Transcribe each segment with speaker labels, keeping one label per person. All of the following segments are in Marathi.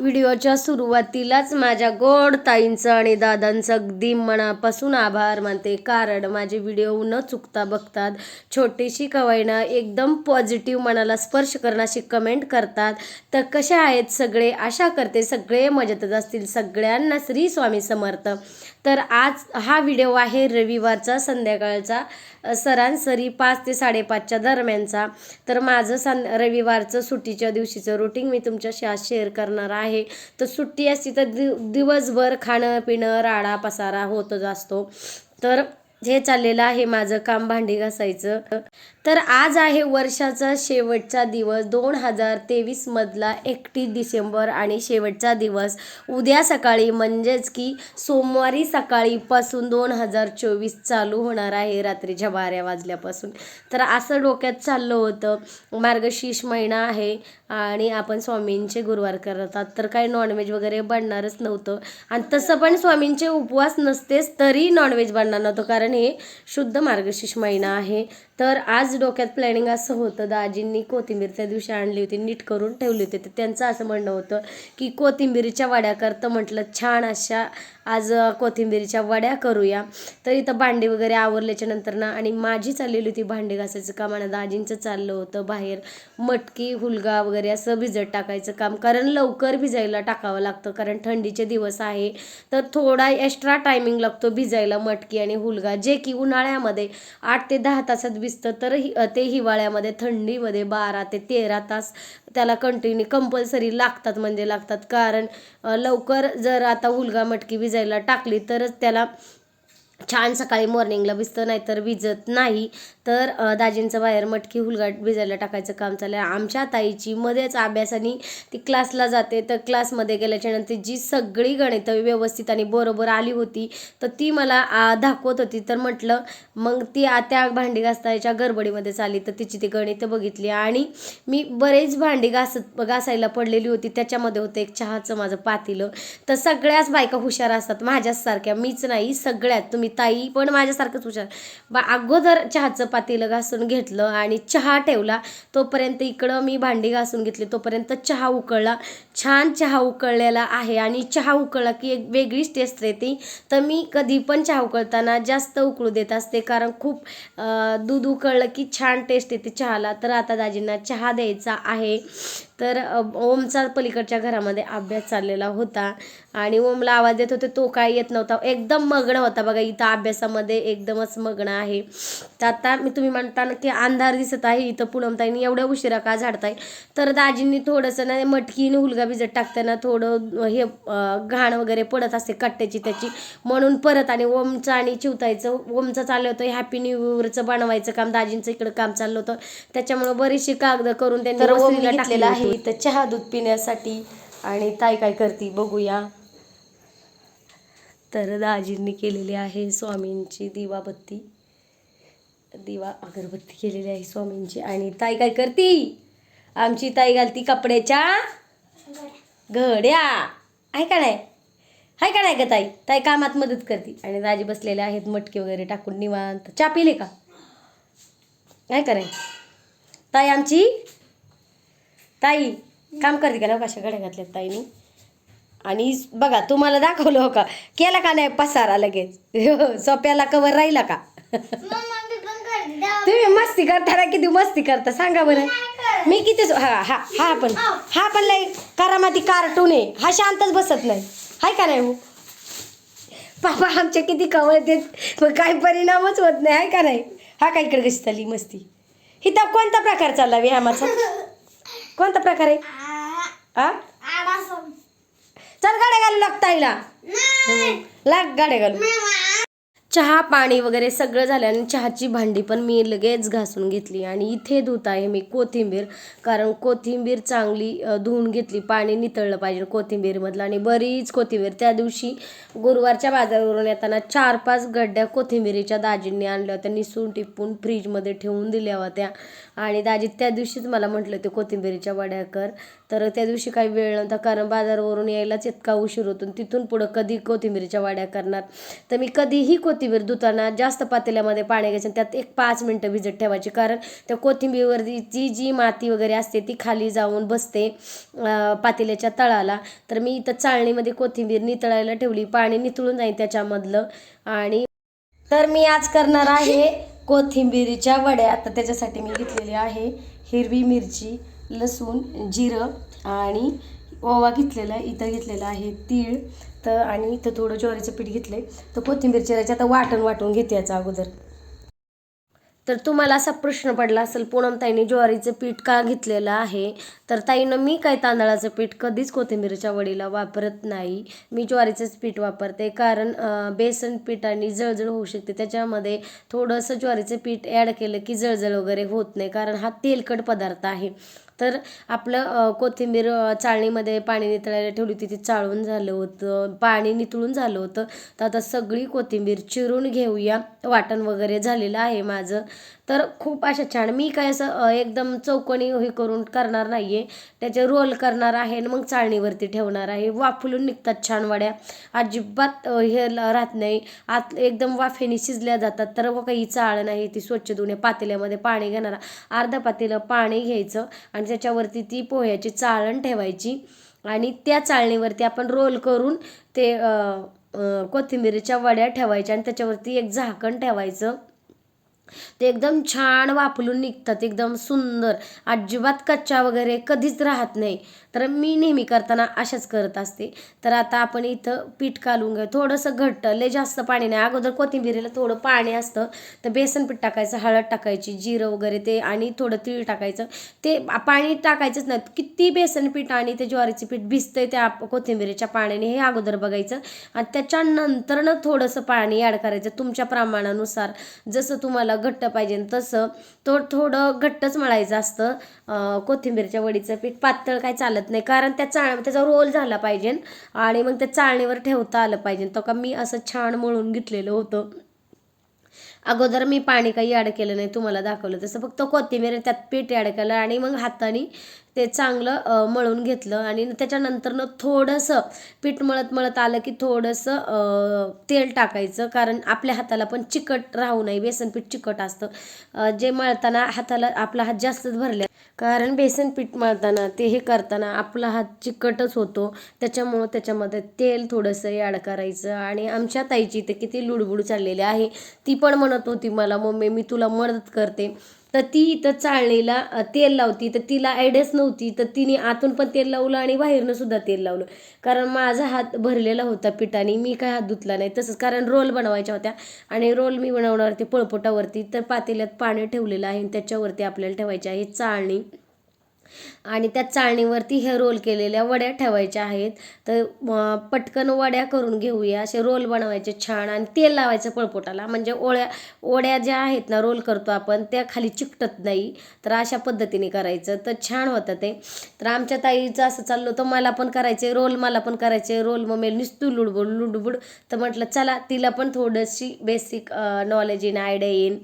Speaker 1: व्हिडिओच्या सुरुवातीलाच माझ्या गोड ताईंचं आणि दादांचं अगदी मनापासून आभार मानते. कारण माझे व्हिडिओ न चुकता बघतात. छोटीशी कवयना एकदम पॉझिटिव्ह मनाला स्पर्श करण्याशी कमेंट करतात. तर कसे आहेत सगळे? आशा करते सगळे मजेतच असतील. सगळ्यांना श्री स्वामी समर्थ. तर आज हा व्हिडिओ आहे रविवारचा संध्याकाळचा. सरासरी पाच ते साडेपाचच्या दरम्यानचा. तर माझं सं रविवारचं सुट्टीच्या दिवशीचं रुटीन मी तुमच्याशी आज शेअर करणार आहे. तर सुट्टी असती तर दि दिवसभर खाणं पिणं राडा पसारा होतच असतो. तर हे चाललेलं आहे माझं काम भांडी घासायचं. तर आज आहे वर्षाचा शेवटचा दिवस. दोन हजार तेवीस मधला एकतीस डिसेंबर आणि शेवटचा दिवस. उद्या सकाळी म्हणजेच की सोमवारी सकाळीपासून दोन हजार चोवीस चालू होणार आहे रात्रीच्या बारा वाजल्यापासून. तर असं डोक्यात चाललं होतं. मार्गशीर्ष महिना आहे आणि आपण स्वामींचे गुरुवार करतात तर काही नॉनव्हेज वगैरे बनणारच नव्हतं. आणि तसं पण स्वामींचे उपवास नसतेच तरी नॉनव्हेज बनणार नव्हतं. कारण हे शुद्ध मार्गशीर्ष महिना आहे. तर आज डोक्यात प्लॅनिंग असं होतं दाजींनी कोथिंबीर त्या दिवशी आणली होती नीट करून ठेवली होती. तर त्यांचं असं म्हणणं होतं की कोथिंबीरीच्या वड्या करतं म्हटलं छान अशा आज कोथिंबीरीच्या वड्या करूया. तर इथं भांडी वगैरे आवरल्याच्या नंतर ना आणि माझी चाललेली होती भांडी घासायचं काम आणि दाजींचं चाललं होतं बाहेर. मटकी हुलगा वगैरे असं भिजत टाकायचं काम. कारण लवकर भिजायला टाकावं लागतं कारण थंडीचे दिवस आहे. तर थोडा एक्स्ट्रा टायमिंग लागतो भिजायला मटकी आणि हुलगा. जे की उन्हाळ्यामध्ये आठ ते दहा तासात भिजतं तर हि ते हिवाळ्यामध्ये थंडीमध्ये बारा ते तेरा तास त्याला कंटिन्यू कंपल्सरी लागतात म्हणजे लागतात. कारण लवकर जर आता उलगा मटकी भिजायला टाकली तरच त्याला छान सकाळी मॉर्निंगला भिजतं नाहीतर भिजत नाही. तर दाजींचं बाहेर मटकी हुलगाट भिजायला टाकायचं काम चाललं आहे आमच्या ताईची मध्येच अभ्यासाने ती क्लासला जाते. तर क्लासमध्ये गेल्याच्यानंतर जी सगळी गणितं व्यवस्थित आणि बरोबर आली होती तर ती मला आ, दाखवत होती. तर म्हटलं मग ती त्या भांडी घासताच्या गडबडीमध्ये आली तर तिची ती गणितं बघितली. आणि मी बरेच भांडी घासत घासायला पडलेली होती. त्याच्यामध्ये होतं एक चहाचं माझं पातेलं. तर सगळ्याच बायका हुशार असतात. माझ्याच सारख्या मीच नाही सगळ्यात. तुम्ही ताई पण माझ्यासारखंच विचार बा अगोदर चहाचं पातेलं घासून घेतलं आणि चहा ठेवला. तोपर्यंत इकडं मी भांडी घासून घेतली. तोपर्यंत चहा उकळला. छान चहा उकळलेला आहे आणि चहा उकळला की एक वेगळीच टेस्ट येते. तर मी कधी पण चहा उकळताना जास्त उकळू देत असते कारण खूप दूध उकळलं की छान टेस्ट येते चहाला. तर आता दाजींना चहा द्यायचा आहे. तर ओमचा पलीकडच्या घरामध्ये अभ्यास चाललेला होता आणि ओमला आवाज देत होते तो काय येत नव्हता. एकदम मग्न होता बघा इथं अभ्यासामध्ये एकदमच मग्न आहे. तर आता मी तुम्ही म्हणता ना की अंधार दिसत आहे इथं पूनमताईने एवढ्या उशिरा का झाडताय? तर दाजींनी थोडंसं ना मटकीने हुलगा भिजत टाकताना थोडं हे घाण वगैरे पडत असते कट्ट्याची त्याची. म्हणून परत आणि ओमचं आणि चिवतायचं ओमचं चाललं होतं हॅपी न्यू इयरचं बनवायचं काम दाजींचं इकडं काम चाललं होतं. त्याच्यामुळे बरीचशी कागद करून त्यांनी
Speaker 2: घेतलेलं
Speaker 1: टाकलेलं
Speaker 2: आहे.
Speaker 1: इथं चहा दूध पिण्यासाठी आणि ताई काय करते बघूया. तर दाजींनी केलेली आहे स्वामींची दिवाबत्ती. दिवा अगरबत्ती केलेली आहे स्वामींची. आणि ताई काय करती? आमची ताई घालती कपड्याच्या घड्या. आहे का नाही? आहे का नाही का ताई? ताई कामात मदत करते. आणि दाजी बसलेले आहेत मटके वगैरे टाकून निवांत. चा पिले का? आहे का नाही? ताई आमची ताई काम करते का ना कशा घड्या घातल्यात ताईनी? आणि बघा तुम्हाला दाखवलं हो का? केला का नाही पसारा लगेच? सोप्याला कवर राहिला का? तुम्ही मस्ती करता ना किती मस्ती करता सांगा बरं. मी किती हा हा हा पण हा पण लय करामाती कार्टून आहे. हा शांतच बसत नाही. हाय का नाही हो? बाबा आमच्या किती कवर देत मग काही परिणामच होत नाही हाय का नाही? हा काय इकडे कशी चालली मस्ती? हिता कोणता प्रकार चालला व्यायामाचा कोणता प्रकार आहे? हा चल गाड्या घालू लागता आईला लाग गाड्या घालू. चहा पाणी वगैरे सगळं झालं आणि चहाची भांडी पण मी लगेच घासून घेतली आणि इथे धुत आहे मी कोथिंबीर कारण कोथिंबीर चांगली धुवून घेतली पाणी नितळलं पाहिजे कोथिंबीरमधलं आणि बरीच कोथिंबीर. त्या दिवशी गुरुवारच्या बाजारावरून येताना चार पाच गड्ड्या कोथिंबीरीच्या दाजींनी आणल्या होत्या निसून टिपून फ्रीजमध्ये ठेवून दिल्या होत्या. आणि दाजी त्या दिवशीच मला म्हटलं ते कोथिंबिरीच्या वड्या कर. तर त्या दिवशी काही वेळ नव्हता कारण बाजारावरून यायलाच इतका उशीर होतो तिथून पुढं कधी कोथिंबिरीच्या वड्या करणार? तर मी कधीही कोथिंबीर धुताना जास्त पातेल्यामध्ये पाणी घ्यायचं त्यात एक पाच मिनटं भिजत ठेवायची. कारण त्या कोथिंबीरवरची जी माती वगैरे असते ती खाली जाऊन बसते पातेल्याच्या तळाला. तर मी इथं चाळणीमध्ये कोथिंबीर नितळायला ठेवली. पाणी नितळून जाईल त्याच्यामधलं. आणि तर मी आज करणार आहे कोथिंबिरीच्या वड्या. तर त्याच्यासाठी मी घेतलेली आहे हिरवी मिरची लसूण जिरं आणि ओवा घेतलेला आहे. इथं घेतलेला आहे तीळ. तर आणि इथं थोडं ज्वारीचं पीठ घेतलं आहे तर कोथिंबीरच्या चिरायची आता वाटण वाटून घेते याचा अगोदर. तर तुम्हाला असा प्रश्न पडला असेल पूनमताईने ज्वारीचं पीठ का घेतलेलं आहे? तर ताईनं मी काय तांदळाचं पीठ कधीच कोथिंबीरच्या वडीला वापरत नाही. मी ज्वारीचंच पीठ वापरते. कारण बेसन बेसन पिठाने जळजळ होऊ शकते. त्याच्यामध्ये थोडंसं ज्वारीचं पीठ ॲड केलं की जळजळ वगैरे होत नाही. कारण हा तेलकट पदार्थ आहे. तर आपलं कोथिंबीर चाळणीमध्ये पाणी नितळायला ठेवली होती ती चाळून झालं होतं. पाणी नितळून झालं होतं. तर आता सगळी कोथिंबीर चिरून घेऊया. वाटण वगैरे झालेलं आहे माझं. तर खूप अशा छान. मी काय असं एकदम चौकोनी हे करून करणार नाही आहे त्याचे रोल करणार आहे आणि मग चाळणीवरती ठेवणार आहे. वाफलून निघतात छान वड्या. अजिबात हे राहत नाही. आत एकदम वाफेने शिजल्या जातात. तर व काही चाळ नाही ती स्वच्छ धुणे पातेल्यामध्ये पाणी घेणार. अर्धा पातेलं पाणी घ्यायचं आणि त्याच्यावरती ती पोह्याची चाळण ठेवायची. आणि त्या चाळणीवरती आपण रोल करून ते अं, कोथिंबीरीच्या वड्या ठेवायच्या आणि त्याच्यावरती एक झाकण ठेवायचं. ते एकदम छान वापरून निघतात एकदम सुंदर. अजिबात कच्चा वगैरे कधीच राहत नाही. तर मी नेहमी करताना अशाच करत असते. तर आता आपण इथं पीठ कालून घ्या थोडंसं घट्ट लय जास्त पाणी नाही. अगोदर कोथिंबीरीला थोडं पाणी असतं. तर बेसन पीठ टाकायचं हळद टाकायची जिरं वगैरे ते आणि थोडं तीळ टाकायचं. ते पाणी टाकायचंच नाही. किती बेसन पीठ आणि ते ज्वारीचं पीठ भिजतंय त्या कोथिंबीरीच्या पाण्याने हे अगोदर बघायचं. आणि त्याच्यानंतरनं थोडंसं पाणी ॲड करायचं तुमच्या प्रमाणानुसार. जसं तुम्हाला घट्ट पाहिजे. तसं तो थोडं घट्टच मळायचं असतं. कोथिंबीरच्या वडीचं पीठ पातळ काय चालत नाही. कारण त्या चाळ त्याचा रोल झाला पाहिजे. आणि मग त्या चाळणीवर ठेवता आलं पाहिजे. तो का मी असं छान मळून घेतलेलं होतं. अगोदर मी पाणी काही ॲड केलं नाही तुम्हाला दाखवलं तसं. फक्त कोथिंबीर त्यात पीठ ॲड केलं आणि मग हाताने ते चांगलं मळून घेतलं. आणि त्याच्यानंतरनं थोडंसं पीठ मळत मळत आलं की थोडंसं तेल टाकायचं. कारण आपल्या हाताला पण चिकट राहू नये बेसन पीठ चिकट असतं. जे मळताना हाताला आपला हात जास्तच भरले कारण बेसन पीठ मळताना ते हे करताना आपला हात चिकटच होतो. त्याच्यामुळं त्याच्यामध्ये तेल थोडंसं ॲड करायचं. आणि आमच्या ताईची ते किती लुडबुड चाललेली आहे. ती पण म्हणत होती मला मम्मी मी तुला मदत करते. तर ती इथं चाळणीला तेल लावती. तर तिला आयडियाच नव्हती. तर तिने आतून पण तेल लावलं आणि बाहेरनं सुद्धा तेल लावलं. कारण माझा हात भरलेला होता पिठाने. मी काय हात धुतला नाही. तसंच कारण रोल बनवायच्या होत्या. आणि रोल मी बनवणार ते पळपोटावरती. तर पातेल्यात पाणी ठेवलेलं आहे आणि त्याच्यावरती आपल्याला ठेवायचे आहे चाळणी. आणि त्या चाळणीवरती हे रोल केलेल्या वड्या ठेवायच्या आहेत. तर पटकन वड्या करून घेऊया. असे रोल बनवायचे छान आणि तेल लावायचं पळपोटाला. म्हणजे ओळ्या ओड्या ज्या आहेत ना रोल करतो आपण त्या खाली चिकटत नाही. तर अशा पद्धतीने करायचं. तर छान होतं ते. तर आमच्या ताईचं असं चाललं होतं मला पण करायचे रोल मला पण करायचे रोल. मम्मी नुसतं लुडबुड लुडबुड. तर म्हटलं चला तिला पण थोडीशी बेसिक नॉलेज येईन आयडिया येईन.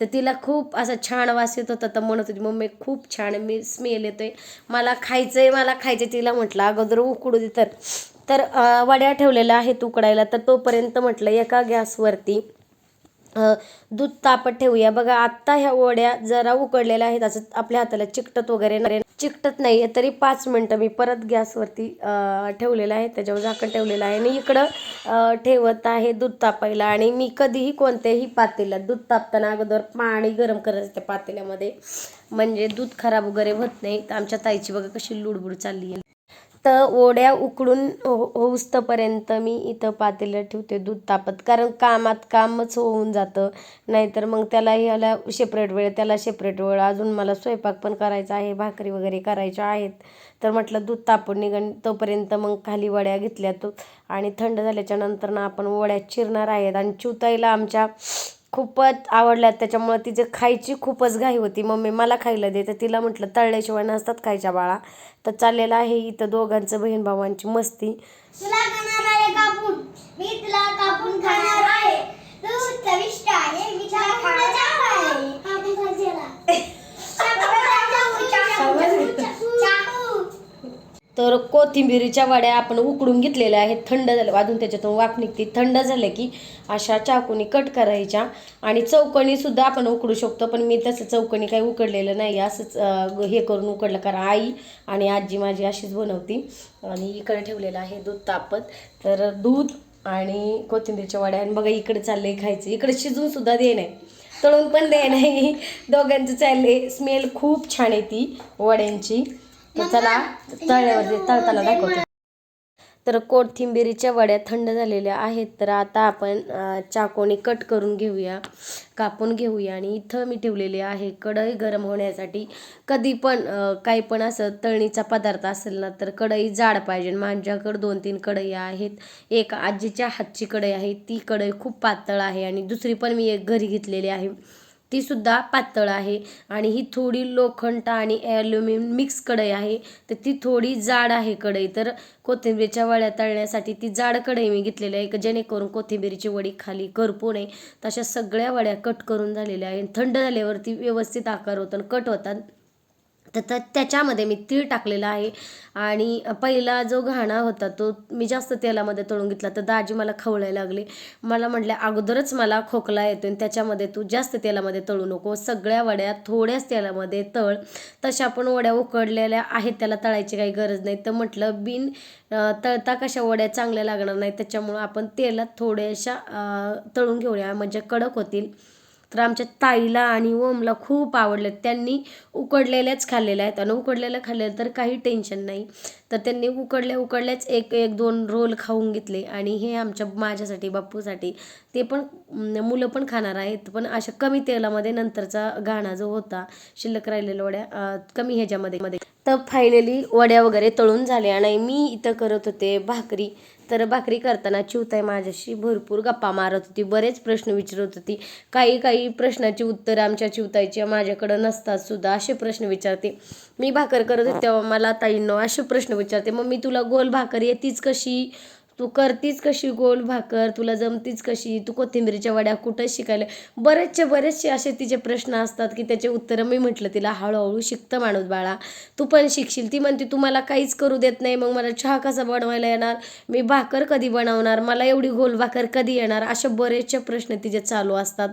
Speaker 1: तर तिला खूप असं छान वास येत होता. तर म्हणत होती मम्मी खूप छान मी स्मेल येतोय. मला खायचंय मला खायचंय तिला म्हटलं अगोदर उकडू दे तर. तर वड्या ठेवलेल्या आहेत उकडायला तर तोपर्यंत म्हटलं एका गॅसवरती दूध तापत ठेवूया. बघा आत्ता ह्या वड्या जरा उकडलेल्या आहेत असं आपल्या हाताला चिकटत वगैरे नाही. चिकटत नाही आहे तरी पाच मिनटं मी परत गॅसवरती ठेवलेलं आहे. त्याच्यावर झाकण ठेवलेलं आहे. आणि इकडं ठेवत आहे दूध तापायला. आणि मी कधीही कोणत्याही पातेल्यात दूध तापताना अगोदर पाणी गरम करायचं त्या पातेल्यामध्ये. म्हणजे दूध खराब वगैरे होत नाही. तर आमच्या ताईची बघा कशी लुडबुड चालली आहे. तर ओढ्या उकडून हो- होऊस्तपर्यंत मी इथं पातेलं ठेवते दूध तापत. कारण कामात कामच होऊन जातं. नाहीतर मग त्याला ह्याला सेपरेट वेळ त्याला सेपरेट वेळ. अजून मला स्वयंपाक पण करायचा आहे भाकरी वगैरे करायच्या आहेत. तर म्हटलं दूध तापून निघण तोपर्यंत मग खाली वड्या घेतल्या तो आणि थंड झाल्याच्यानंतर ना आपण वड्या चिरणार आहेत. आणि चिवताईला आमच्या खूपच आवडल्यात. त्याच्यामुळं तिचे खायची खूपच घाई होती. मम्मी मला खायला दे तर तिला म्हटलं तळल्याशिवाय नसतात खायच्या बाळा. तर चाललेलं आहे इथं दोघांचं बहीण भावांची मस्ती.
Speaker 2: तुला खाणार आहे कापून. मी तुला कापून खाणार आहे. तू चविष्ट आहे. मी तुला खाणार आहे कापून खायला
Speaker 1: तर कोथिंबिरीच्या वड्या आपण उकडून घेतलेल्या आहेत. थंड झाल्या अजून त्याच्यातून वाफ निघते. थंड झाल्या की अशा चाकूनी कट करायच्या आणि चौकणीसुद्धा आपण उकडू शकतो पण मी तसं चौकणी काही उकडलेलं नाही. असंच हे करून उकडलं कारण आई आणि आजी माझी अशीच बनवती. आणि इकडे ठेवलेलं आहे दूध तापत. तर दूध आणि कोथिंबीरच्या वड्या आणि बघा इकडे चाललंय खायचं. इकडे शिजून सुद्धा दे नाही. तळून पण दे नाही. दोघांचं चालले स्मेल खूप छान आहे ती वड्यांची. तर चला तळल्यावरती तळताना दाखवतो. तर कोथिंबिरीच्या वड्या थंड झालेल्या आहेत तर आता आपण चाकोने कट करून घेऊया कापून घेऊया. आणि इथं मी ठेवलेली आहे कढई गरम होण्यासाठी. कधी पण काही पण असं तळणीचा पदार्थ असेल ना तर कढई जाड पाहिजे. माझ्याकडं दोन तीन कढई आहेत. एक आजीच्या हातची कढई आहे ती कढई खूप पातळ आहे. आणि दुसरी पण मी एक घरी घेतलेली आहे. ती सुद्धा पातळ आहे. आणि ही थोडी लोखंड आणि ॲल्युमिनियम मिक्स कढई आहे. तर ती थोडी जाड आहे कढई. तर कोथिंबीरच्या वड्या तळण्यासाठी ती जाड कढई मी घेतलेली आहे की जेणेकरून कोथिंबीरीची वडी खाली करपू नये. तशा सगळ्या वड्या कट करून झालेल्या आहे थंड झाल्यावरती व्यवस्थित आकार होतात कट होतात. तर त्या- त्याच्यामध्ये मी तीळ टाकलेला आहे. आणि पहिला जो घाणा होता तो मी जास्त तेलामध्ये तळून घेतला. तर दाजी मला खवळायला लागली. मला म्हटल्या अगोदरच मला खोकला येतो आणि त्याच्यामध्ये तू जास्त तेलामध्ये तळू नको. सगळ्या वड्या थोड्याच तेलामध्ये तळ. तशा पण वड्या उकडलेल्या आहेत त्याला तळायची काही गरज नाही. तर म्हटलं बिन तळता कशा वड्या चांगल्या लागणार नाही त्याच्यामुळं आपण तेलात थोड्याशा तळून घेऊया. म्हणजे कडक होतील. तर आमच्या ताईला आणि ओमला खूप आवडले. त्यांनी उकडलेल्याच खाल्लेल्या आहेत आणि उकडलेल्या खाल्लेल्या तर काही टेन्शन नाही. तर त्यांनी उकडल्या उकडल्याच एक एक दोन रोल खाऊन घेतले आणि हे आमच्या माझ्यासाठी बाप्पूसाठी ते पण मुलं पण खाणार आहेत. पण अशा कमी तेलामध्ये नंतरचा गाणा जो होता शिल्लक राहिलेल्या वड्या कमी ह्याच्यामध्ये मध्ये. तर फायनली वड्या वगैरे तळून झाल्या नाही मी इथं करत होते भाकरी. तर भाकरी करताना चिवताई माझ्याशी. भरपूर गप्पा मारत होती. बरेच प्रश्न विचारत होती. काही काही प्रश्नाची उत्तरं आमच्या चिवताईची माझ्याकडं नसतात सुद्धा असे प्रश्न विचारते. मी भाकर करत होते तेव्हा मला ताईंनो असे प्रश्न विचारते मग मी तुला गोल भाकर येतीच कशी तू करतीच कशी गोल भाकर तुला जमतीच कशी तू कोथिंबीरीच्या वड्या कुठं शिकायला? बरेचसे बरेचसे असे तिचे प्रश्न असतात की त्याचे उत्तरं मी म्हटलं तिला हळूहळू शिकतं माणूस बाळा. तू पण शिकशील. ती म्हणते तू मला काहीच करू देत नाही मग मला चहा कसा बनवायला येणार? मी भाकर कधी बनवणार? मला एवढी गोल भाकर कधी येणार? असे बरेचसे प्रश्न तिचे चालू असतात.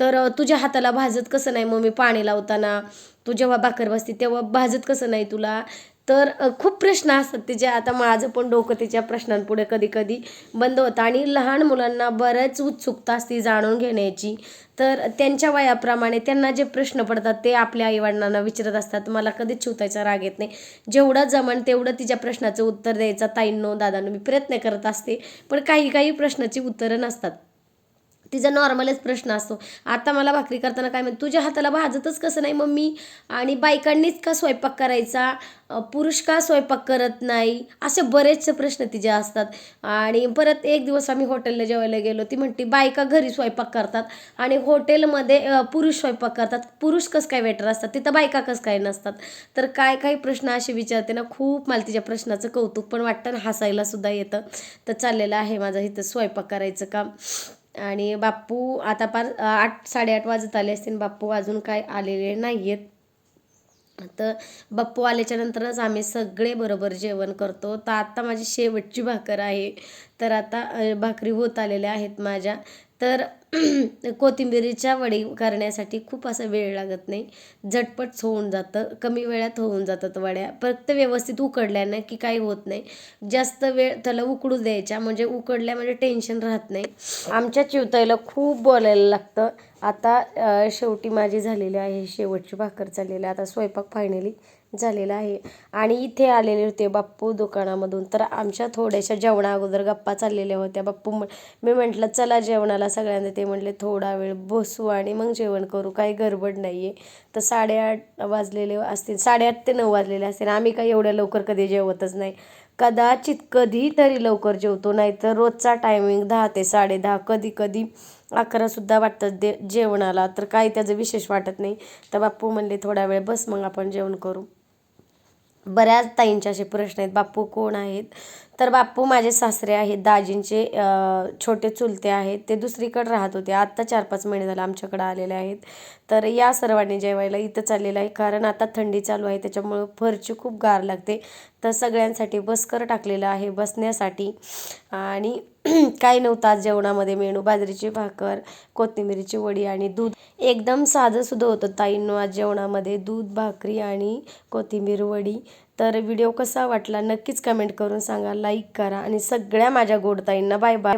Speaker 1: तर तुझ्या हाताला भाजत कसं नाही? मग मी पाणी लावताना तू जेव्हा भाकर बसते तेव्हा भाजत कसं नाही तुला? तर खूप प्रश्न असतात त्याच्या आता माझं पण डोकं तिच्या प्रश्नांपुढे कधी कधी बंद होतं. आणि लहान मुलांना बऱ्याच उत्सुकता असते जाणून घेण्याची. तर त्यांच्या वयाप्रमाणे त्यांना जे प्रश्न पडतात ते आपल्या आईवडिलांना विचारत असतात. मला कधीच शिवतायचा राग येत नाही. जेवढं जमन तेवढं तिच्या प्रश्नाचं उत्तर द्यायचा ताईंनो दादांनो मी प्रयत्न करत असते. पण काही काही प्रश्नाची उत्तरं नसतात. तिचा नॉर्मलच प्रश्न असतो. आता मला भाकरी करताना काय म्हणतो तुझ्या हाताला भाजतच कसं नाही मम्मी? आणि बायकांनीच का स्वयंपाक करायचा? पुरुष का स्वयंपाक करत नाही? असे बरेचसे प्रश्न तिचे असतात. आणि परत एक दिवस आम्ही हॉटेलला जेवायला गेलो ती म्हणते बायका घरी स्वयंपाक करतात आणि हॉटेलमध्ये पुरुष स्वयंपाक करतात. पुरुष कसं काय वेटर असतात? तिथं बायका कसं काय नसतात? तर काय काही प्रश्न असे विचारते ना खूप मला तिच्या प्रश्नाचं कौतुक पण वाटतं आणि हसायला सुद्धा येतं. तर चाललेलं आहे माझं इथं स्वयंपाक करायचं काम. आणि बाप्पू आता पार आठ साडेआठ वाजत आले असतील. बाप्पू अजून काय आलेले नाही आहेत तर बाप्पू आल्याच्या नंतरच आम्ही सगळे बरोबर जेवण करतो. तर आता माझी शेवटची भाकर आहे. तर आता भाकरी होत आलेल्या आहेत माझ्या. तर कोथिंबिरीच्या वडी करण्यासाठी खूप असा वेळ लागत नाही. झटपट होऊन जातं कमी वेळात होऊन जातात वड्या. फक्त व्यवस्थित उकडल्यानं की काही होत नाही. जास्त वेळ त्याला उकडू द्यायच्या म्हणजे उकडल्या म्हणजे टेन्शन राहत नाही. आमच्या चिवताईला खूप बोलायला लागतं. आता शेवटी माझी झालेली आहे शेवटची भाकर चाललेली आहे. आता स्वयंपाक फायनली झालेला आहे. आणि इथे आलेले होते बाप्पू दुकानामधून. तर आमच्या थोड्याशा जेवणा अगोदर गप्पा चाललेल्या होत्या. बाप्पू म्हण मी म्हटलं चला जेवणाला सगळ्यांना. ते म्हटले थोडा वेळ बसू आणि मग जेवण करू. काही गडबड नाही आहे तर साडेआठ वाजलेले असतील. साडेआठ ते नऊ वाजलेले असतील. आम्ही काही एवढ्या लवकर कधी जेवतच नाही. कदाचित कधीतरी लवकर जेवतो. नाहीतर रोजचा टायमिंग दहा ते साडेदहा कधी कधी अकरासुद्धा वाटतात दे जेवणाला. तर काही त्याचं विशेष वाटत नाही. तर बाप्पू म्हणले थोडा वेळ बस मग आपण जेवण करू. बऱ्याच ताईंचे असे प्रश्न आहेत. बाप्पू कोण आहेत? तर बाप्पू माझे सासरे आहेत. दाजींचे छोटे चुलते आहेत. ते दुसरीकडे राहत होते. आत्ता चार पाच महिने झाले आमच्याकडे आलेले आहेत. तर या सर्वांनी जेवायला इथं चाललेलं आहे. कारण आता थंडी चालू आहे. त्याच्यामुळं फरची खूप गार लागते. तर सगळ्यांसाठी बसकर टाकलेलं आहे बसण्यासाठी. आणि काय नव्हतं आज जेवणामध्ये मेनू बाजरीची भाकर कोथिंबीरीची वडी आणि दूध. एकदम साधं सुद्धा होतं ताईंनो आज जेवणामध्ये दूध भाकरी आणि कोथिंबीर वडी. तर व्हिडिओ कसा वाटला नक्कीच कमेंट करून सांगा लाईक करा आणि सगळ्या माझ्या गोड ताईंना बाय बाय